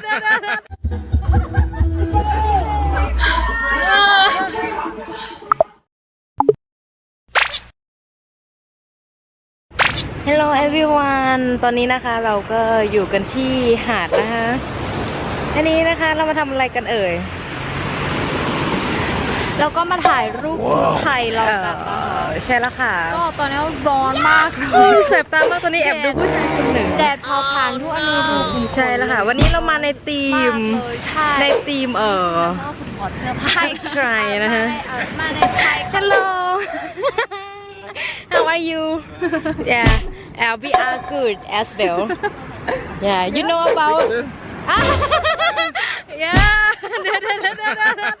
Hello everyone ตอนนี้นะคะเราก็อยู่กันที่หาดนะคะอันนี้นะคะเรามาทำอะไรกันเอ่ย แล้วก็มาถ่ายรูปชุดไทยเราเอกันนะคะอใช่แล้วค่ะ ก็ตอนนี้ร้อนมากเลโอ้ยยแสบตามากตอนนี้แอบดูผู้ชายคนหนึ่งแดดเผาผลาญทุกอนูรูขุมขนใช่แล้วค่ะ วันนี้เรามาในธีมมากเลยใช่ในธีมเออแล้วก็คุณถอดเสื้อผ้า Try นะคะมาในไทย Hello How are you Yeah uh, we are good as well Yeah you know about Yeah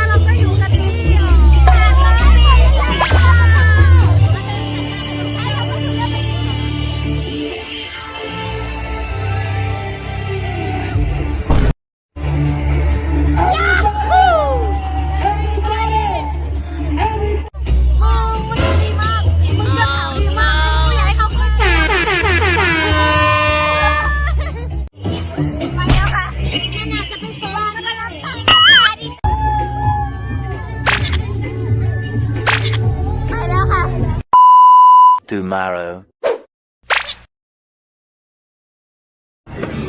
Tomorrow.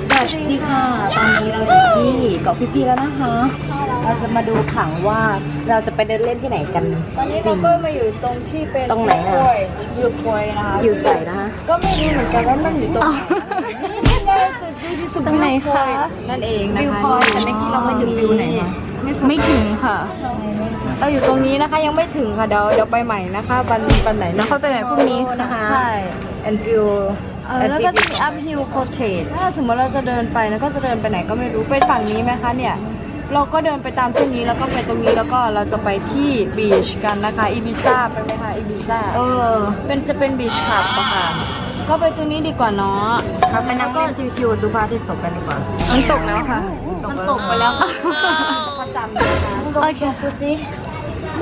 สวัสดีค่ะ ตอนนี้เราอยู่ที่เกาะพี่ๆแล้วนะคะ เราจะมาดูผังว่าเราจะไปเดินเล่นที่ไหนกันตอนนี้เราก็มาอยู่ตรงที่เป็นตรงไหนอะวิวพอยนะคะอยู่ใส่นะคะก็ไม่รู้เหมือนกันว่ามันอยู่ตรงไหนตรงไหนคะนั่นเองนะวิวคะพอยต์แต่เมื่อกี้เรามาอยู่วิวไหนคะ ไม่ถึงค่ะ เราอยู่ตรงนี้นะคะยังไม่ถึงค่ะ เดี๋ยวเดี๋ยวไปใหม่นะคะวันวันไหนแล้วเขาไปไหนพรุ่งนี้นะคะใช่ and view เออแล้วก็จะมี up hill portrait ถ้าสมมติเราจะเดินไปนะก็จะเดินไปไหนก็ไม่รู้ไปฝั่งนี้ไหมคะเนี่ยเราก็เดินไปตามเส้นนี้แล้วก็ไปตรงนี้แล้วก็เราจะไปที่บีชกันนะคะอีบิซ่าไปไหมคะอีบิซ่าเออ เป็นจะเป็นบีชคลับอะค่ะ ก็ไปตรงนี้ดีกว่าเนาะครับไปนั่งเล่นชิวๆดูพระอาทิตย์ตกกันดีกว่ามันตกแล้วค่ะ มันตกไปแล้วค่ะประจำนะคะโอเคดูสิ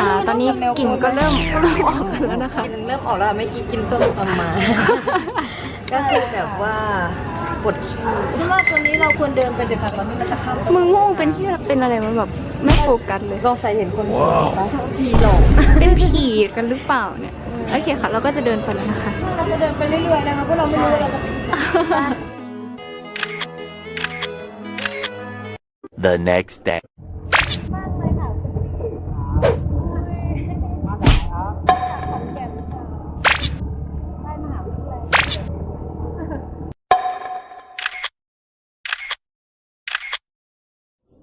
อ่าตอนนี้กลิ่นก็เริ่มเริ่มออกกันแล้วนะคะกลิ่นเริ่มออกแล้วไม่อกี้กินส้มตำมา ก็คือแบบว่าปวดขี้ฉันว่าตัวนี้เราควรเดินไปเดี๋ยวค่ะตอนนี้มันจะข้ามมึงโง่เป็นที่เป็นอะไรมันแบบไม่โฟกัสเลยต้องใส่เห็นคนปะผีหลอกเป็นผีกันหรือเปล่าเนี่ยโอเคค่ะ เราก็จะเดินไปแล้วนะคะ เราจะเดินไปเรื่อยๆนะคะเพราะเราไม่รู้ว่าเราจะ The next day.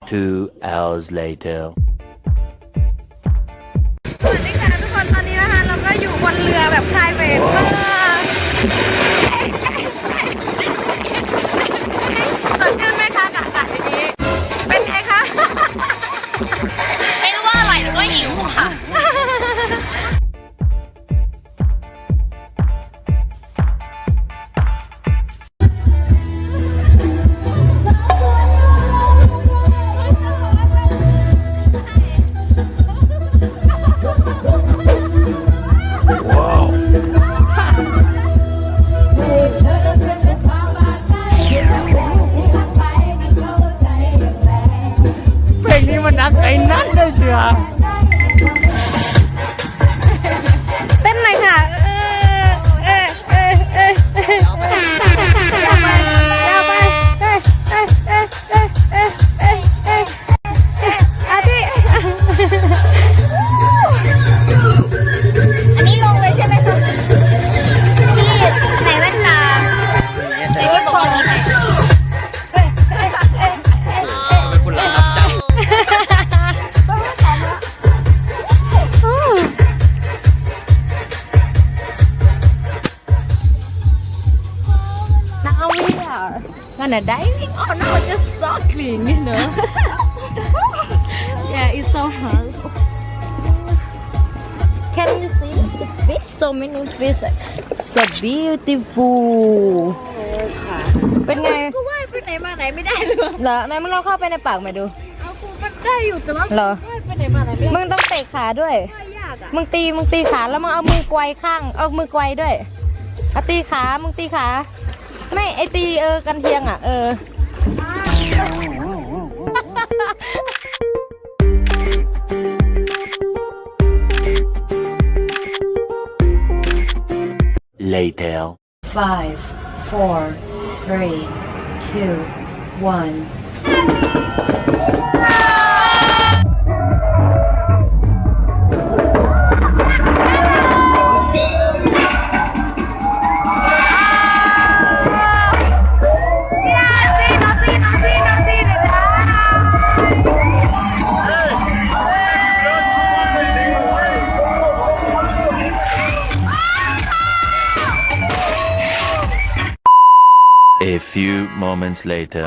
2 hours later. สวัสดีค่ะทุกคนตอนนี้นะคะเราก็อยู่บนเรือแบบคลายเวทมาก gonna diving or no just snorkeling you know yeah it's so hard can you see the fish so many fish so beautiful เป็นไงกูว่ายไปไหนมาไหนไม่ได้เลยเหรอแม่มึงลองเข้าไปในปากมาดู เอากูมันได้อยู่แต่ว่าเหรอ ว่ายไปไหนมาไหนไม่ได้มึงต้องเตะขาด้วย ว่ายยากมึงตีมึงตีขาแล้วมึงเอามือไกวข้าง เอามือไกวด้วยเอาตีขา มึงตีขา ไม่ไอตีเออกันเทียงอะ เออ Later. Five, four, three, two, one. Few moments later.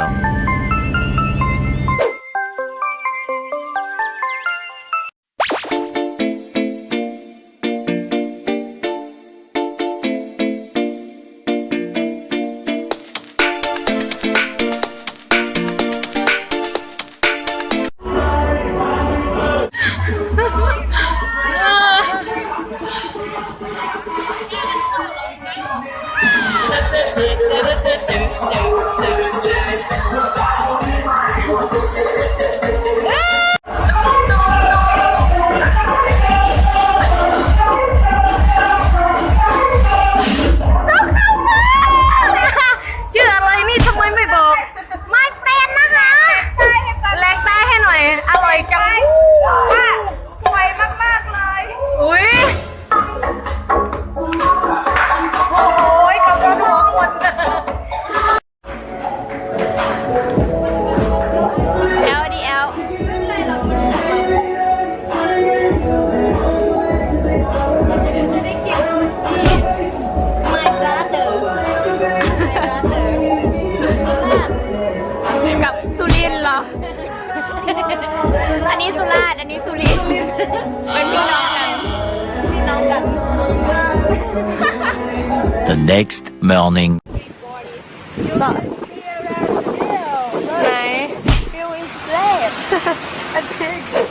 The next morning. ไหน Feel is red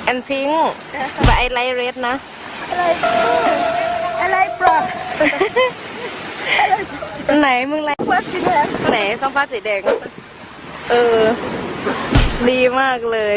and pink but I like red นะอะไรปลอดไหนมึงไรไหนส้มฟ้าสีแดง เออ ดีมากเลย